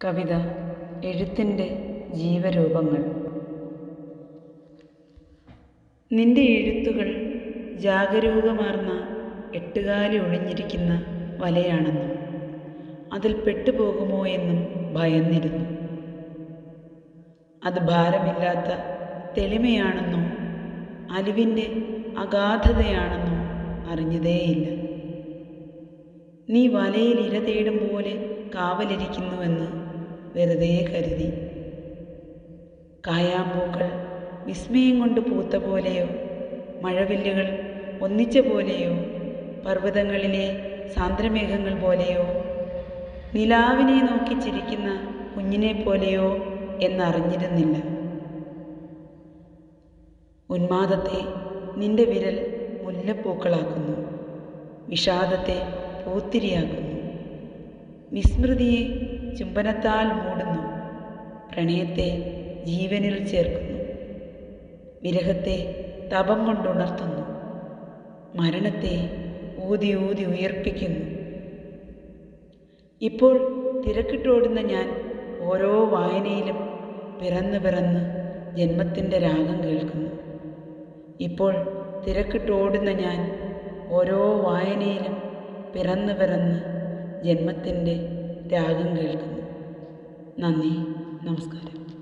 കവിത എഴുത്തിന്റെ ജീവരൂപങ്ങൾ. നിന്റെ എഴുത്തുകൾ ജാഗരൂകമാർന്ന എട്ടുകാലി ഒളിഞ്ഞിരിക്കുന്ന വലയാണെന്നും അതിൽ പെട്ടുപോകുമോ എന്നും ഭയന്നിരുന്നു. അത് ഭാരമില്ലാത്ത തെളിമയാണെന്നോ അലിവിന്റെ അഗാധതയാണെന്നോ അറിഞ്ഞതേയില്ല. നീ വലയിൽ ഇര തേടും പോലെ കാവലിരിക്കുന്നുവെന്ന് വെറുതെ കരുതി. കായാമ്പൂക്കൾ വിസ്മയം കൊണ്ട് പൂത്ത പോലെയോ മഴവില്ലുകൾ ഒന്നിച്ച പോലെയോ പർവതങ്ങളിലെ സാന്ദ്രമേഘങ്ങൾ പോലെയോ നിലാവിനെ നോക്കി ചിരിക്കുന്ന കുഞ്ഞിനെ പോലെയോ എന്നറിഞ്ഞിരുന്നില്ല. ഉന്മാദത്തെ നിന്റെ വിരൽ മുല്ലപ്പൂക്കളാക്കുന്നു വിഷാദത്തെ പൂത്തിരിയാക്കുന്നു. വിസ്മൃതിയെ ചുംബനത്താൽ മൂടുന്നു. പ്രണയത്തെ ജീവനിൽ ചേർക്കുന്നു. വിരഹത്തെ തപം കൊണ്ടുണർത്തുന്നു മരണത്തെ ഊതി ഊതി ഉയർപ്പിക്കുന്നു. ഇപ്പോൾ തിരക്കിട്ടോടുന്ന ഞാൻ ഓരോ വായനയിലും പിറന്ന് പിറന്ന് ജന്മത്തിന്റെ രാഗം കേൾക്കുന്നു. ഇപ്പോൾ തിരക്കിട്ടോടുന്ന ഞാൻ ഓരോ വായനയിലും പിറന്ന് പിറന്ന് ജന്മത്തിന്റെ രാഗം കേൾക്കുന്നു. നന്ദി. നമസ്കാരം.